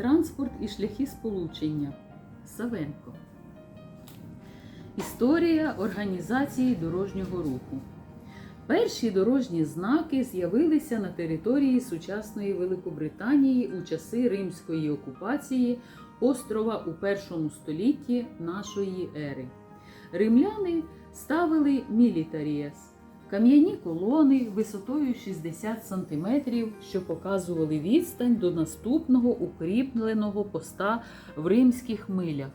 Транспорт і шляхи сполучення. Савенко. Історія організації дорожнього руху. Перші дорожні знаки з'явилися на території сучасної Великобританії у часи римської окупації острова у першому столітті нашої ери. Римляни ставили мілітарієс кам'яні колони висотою 60 см, що показували відстань до наступного укріпленого поста в римських милях.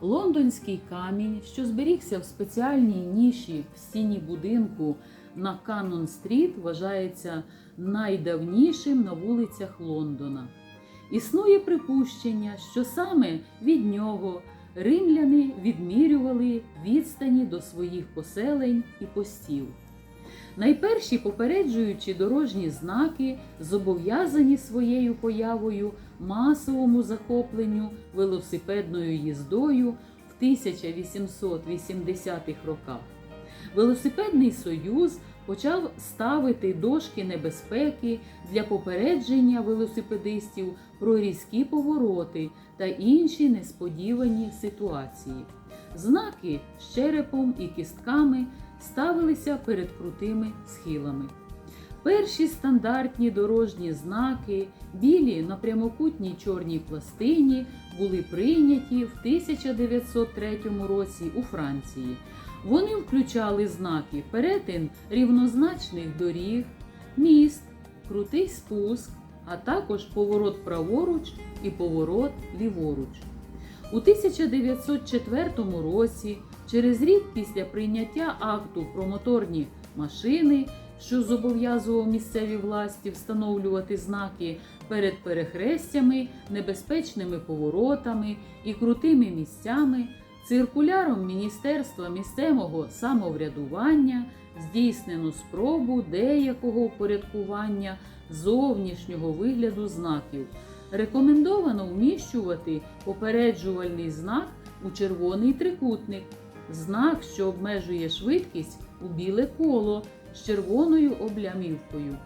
Лондонський камінь, що зберігся в спеціальній ніші в стіні будинку на Канон Стріт, вважається найдавнішим на вулицях Лондона. Існує припущення, що саме від нього римляни відмірювали відстані до своїх поселень і постів. Найперші попереджуючі дорожні знаки зобов'язані своєю появою масовому захопленню велосипедною їздою в 1880-х роках. Велосипедний союз почав ставити дошки небезпеки для попередження велосипедистів про різкі повороти та інші несподівані ситуації. Знаки з черепом і кістками ставилися перед крутими схилами. Перші стандартні дорожні знаки, білі на прямокутній чорній пластині, були прийняті в 1903 році у Франції. Вони включали знаки перетин рівнозначних доріг, міст, крутий спуск, а також поворот праворуч і поворот ліворуч. У 1904 році, через рік після прийняття акту про моторні машини, що зобов'язував місцеві власті встановлювати знаки перед перехрестями, небезпечними поворотами і крутими місцями, циркуляром Міністерства місцевого самоврядування здійснено спробу деякого упорядкування зовнішнього вигляду знаків. Рекомендовано вміщувати попереджувальний знак у червоний трикутник, знак, що обмежує швидкість у біле коло з червоною облямівкою,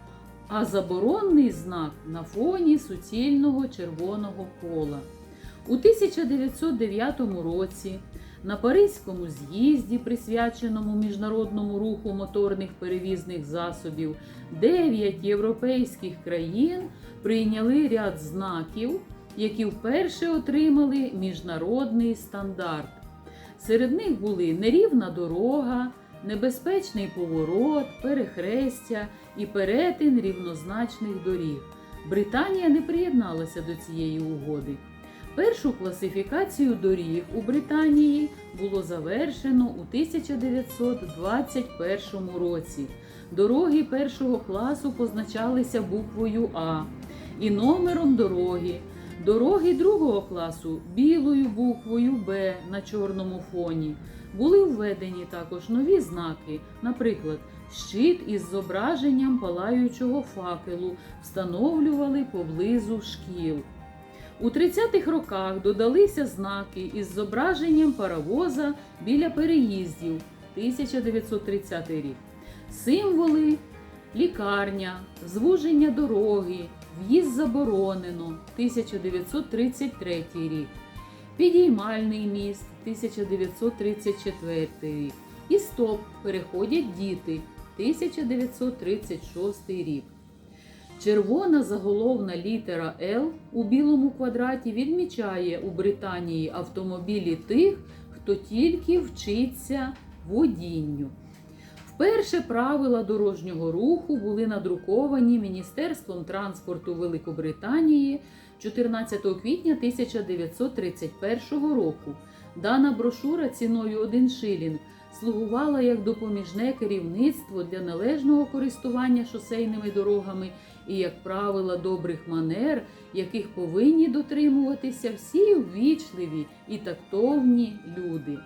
а заборонний знак на фоні суцільного червоного кола. У 1909 році на Паризькому з'їзді, присвяченому міжнародному руху моторних перевізних засобів, дев'ять європейських країн прийняли ряд знаків, які вперше отримали міжнародний стандарт. Серед них були нерівна дорога, небезпечний поворот, перехрестя і перетин рівнозначних доріг. Британія не приєдналася до цієї угоди. Першу класифікацію доріг у Британії було завершено у 1921 році. Дороги першого класу позначалися буквою А і номером дороги. Дороги другого класу білою буквою Б на чорному фоні. Були введені також нові знаки, наприклад, щит із зображенням палаючого факелу встановлювали поблизу шкіл. У 30-х роках додалися знаки із зображенням паровоза біля переїздів 1930 рік. Символи лікарня, звуження дороги, в'їзд заборонено 1933 рік, підіймальний міст 1934 рік і стоп переходять діти 1936 рік. Червона заголовна літера Л у білому квадраті відмічає у Британії автомобілі тих, хто тільки вчиться водінню. Вперше правила дорожнього руху були надруковані Міністерством транспорту Великобританії 14 квітня 1931 року. Дана брошура ціною 1 шилінг слугувала як допоміжне керівництво для належного користування шосейними дорогами і як правила добрих манер, яких повинні дотримуватися всі ввічливі і тактовні люди.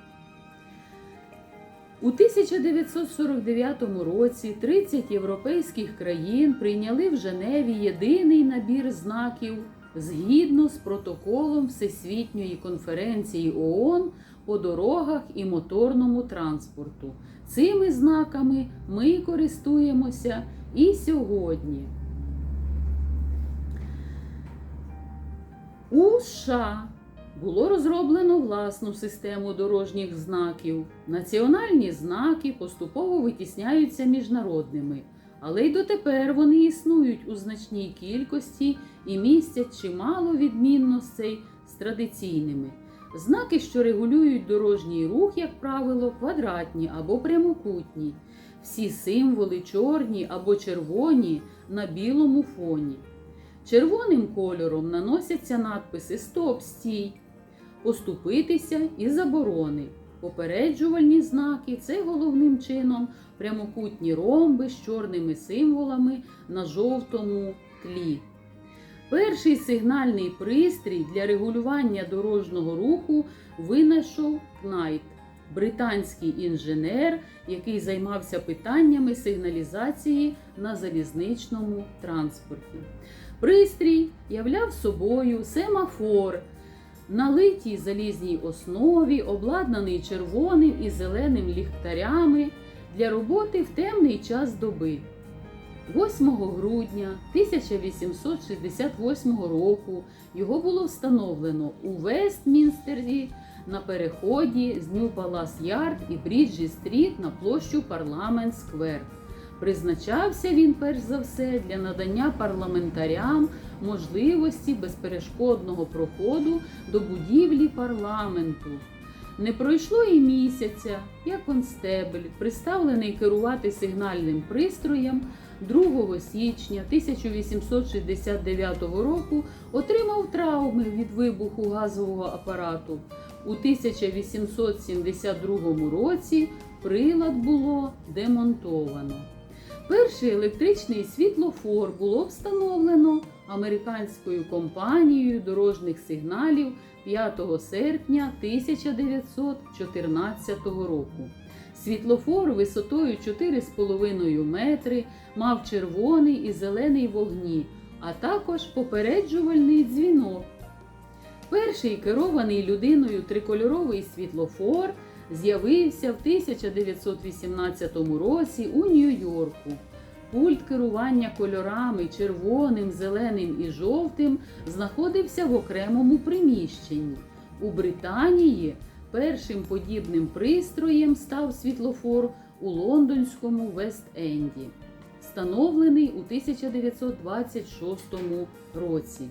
У 1949 році 30 європейських країн прийняли в Женеві єдиний набір знаків згідно з протоколом Всесвітньої конференції ООН по дорогах і моторному транспорту. Цими знаками ми користуємося і сьогодні. У США було розроблено власну систему дорожніх знаків. Національні знаки поступово витісняються міжнародними, але й дотепер вони існують у значній кількості і містять чимало відмінностей з традиційними. Знаки, що регулюють дорожній рух, як правило, квадратні або прямокутні. Всі символи чорні або червоні на білому фоні. Червоним кольором наносяться надписи Стоп, стій, поступитися і заборони. Попереджувальні знаки це головним чином прямокутні ромби з чорними символами на жовтому тлі. Перший сигнальний пристрій для регулювання дорожнього руху винайшов Кнайт, британський інженер, який займався питаннями сигналізації на залізничному транспорті. Пристрій являв собою семафор на литій залізній основі, обладнаний червоним і зеленим ліхтарями для роботи в темний час доби. 8 грудня 1868 року його було встановлено у Вестмінстері на переході з Нью Палас Ярд і Бріджі Стріт на площу Парламент Сквер. Призначався він перш за все для надання парламентарям можливості безперешкодного проходу до будівлі парламенту. Не пройшло і місяця, як констебель, приставлений керувати сигнальним пристроєм, 2 січня 1869 року отримав травми від вибуху газового апарату. У 1872 році прилад було демонтовано. Перший електричний світлофор було встановлено американською компанією дорожніх сигналів 5 серпня 1914 року. Світлофор висотою 4,5 метри мав червоний і зелений вогні, а також попереджувальний дзвінок. Перший керований людиною трикольоровий світлофор з'явився в 1918 році у Нью-Йорку. Пульт керування кольорами червоним, зеленим і жовтим знаходився в окремому приміщенні. У Британії першим подібним пристроєм став світлофор у лондонському Вест-Енді, встановлений у 1926 році.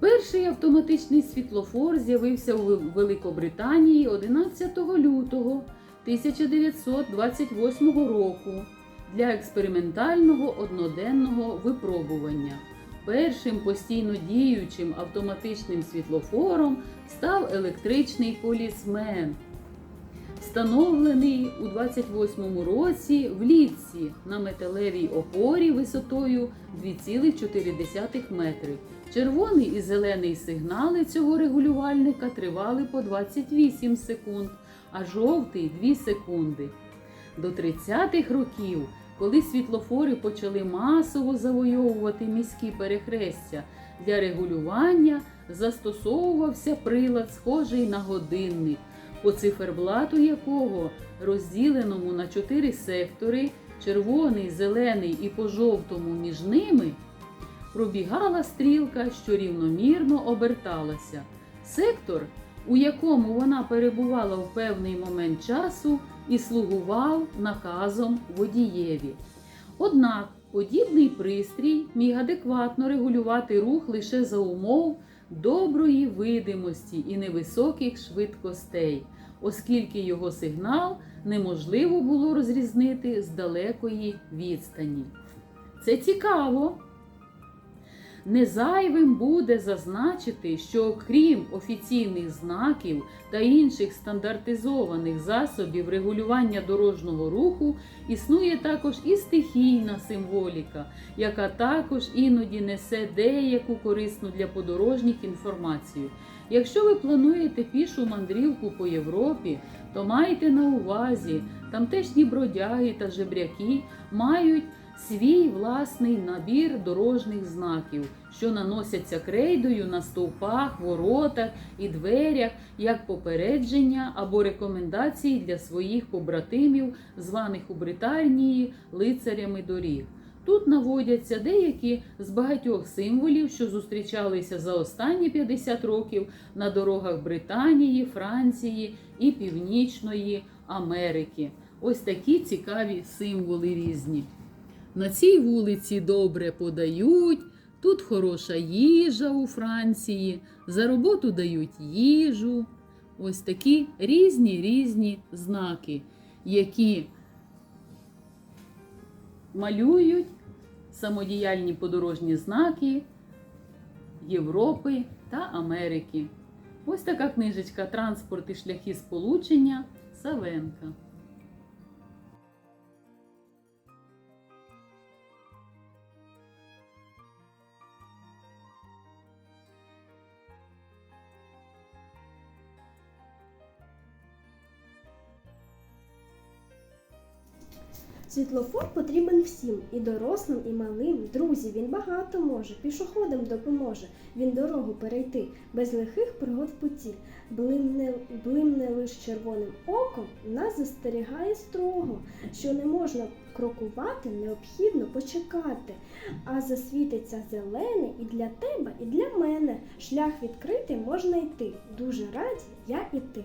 Перший автоматичний світлофор з'явився у Великобританії 11 лютого 1928 року для експериментального одноденного випробування. Першим постійно діючим автоматичним світлофором став електричний полісмен, встановлений у 28 році в Лідсі на металевій опорі висотою 2,4 метри. Червоний і зелений сигнали цього регулювальника тривали по 28 секунд, а жовтий 2 секунди. До 30-х років, коли світлофори почали масово завойовувати міські перехрестя, для регулювання застосовувався прилад, схожий на годинник, по циферблату якого, розділеному на чотири сектори, червоний, зелений і по жовтому між ними, пробігала стрілка, що рівномірно оберталася. Сектор, у якому вона перебувала в певний момент часу, і слугував наказом водієві. Однак подібний пристрій міг адекватно регулювати рух лише за умов доброї видимості і невисоких швидкостей, оскільки його сигнал неможливо було розрізнити з далекої відстані. Це цікаво. Незайвим буде зазначити, що окрім офіційних знаків та інших стандартизованих засобів регулювання дорожнього руху, існує також і стихійна символіка, яка також іноді несе деяку корисну для подорожніх інформацію. Якщо ви плануєте пішу мандрівку по Європі, то майте на увазі, тамтешні бродяги та жебряки мають свій власний набір дорожніх знаків, що наносяться крейдою на стовпах, воротах і дверях як попередження або рекомендації для своїх побратимів, званих у Британії лицарями доріг. Тут наводяться деякі з багатьох символів, що зустрічалися за останні 50 років на дорогах Британії, Франції і Північної Америки. Ось такі цікаві символи різні. На цій вулиці добре подають, тут хороша їжа у Франції, за роботу дають їжу. Ось такі різні різні знаки, які малюють самодіяльні подорожні знаки Європи та Америки. Ось така книжечка Транспорт і шляхи сполучення Савенка. Світлофор потрібен всім, і дорослим, і малим. Друзі, він багато може, пішоходам допоможе він дорогу перейти, без лихих пригод в путі. Блимне, блимне лиш червоним оком, нас застерігає строго, що не можна крокувати, необхідно почекати. А засвітиться зелений і для тебе, і для мене. Шлях відкритий можна йти. Дуже раді я і ти.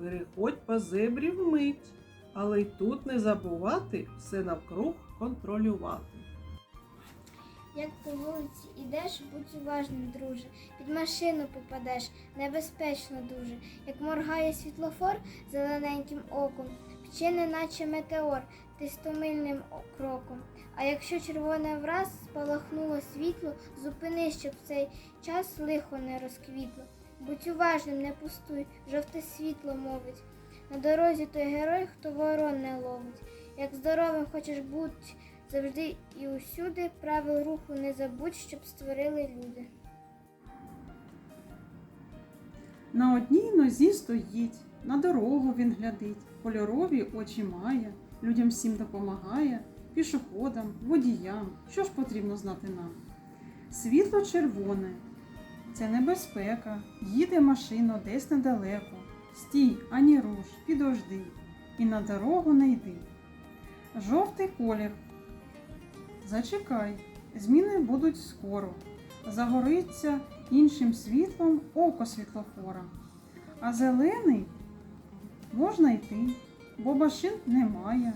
переходь по зебрі вмить, але й тут не забувати все навкруг контролювати. Як по вулиці ідеш, будь уважним, друже. Під машину попадеш, небезпечно дуже. Як моргає світлофор зелененьким оком, пче неначе метеор, ти стомильним кроком. А якщо червоне враз спалахнуло світло, зупинись, щоб цей час лихо не розквітло. Будь уважним, не пустуй, жовте світло мовить. На дорозі той герой, хто ворон не ловить. Як здоровим хочеш бути, Завжди і усюди правил руху не забудь, щоб створили люди. На одній нозі стоїть, на дорогу він глядить, кольорові очі має, людям всім допомагає, пішоходам, водіям. Що ж потрібно знати нам? Світло червоне це небезпека, їде машина десь недалеко. Стій, ані руш, підожди, і на дорогу не йди. Жовтий колір. Зачекай, зміни будуть скоро. Загориться іншим світлом око світлофора. А зелений можна йти, бо машин немає.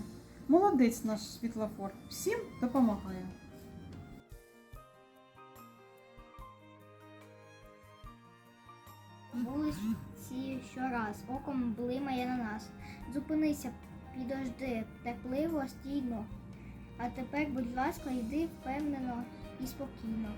Молодець наш світлофор, всім допомагає. Вулиці щораз оком блимає на нас. Зупинися, підожди, тепливо, стійно. А тепер, будь ласка, йди впевнено і спокійно.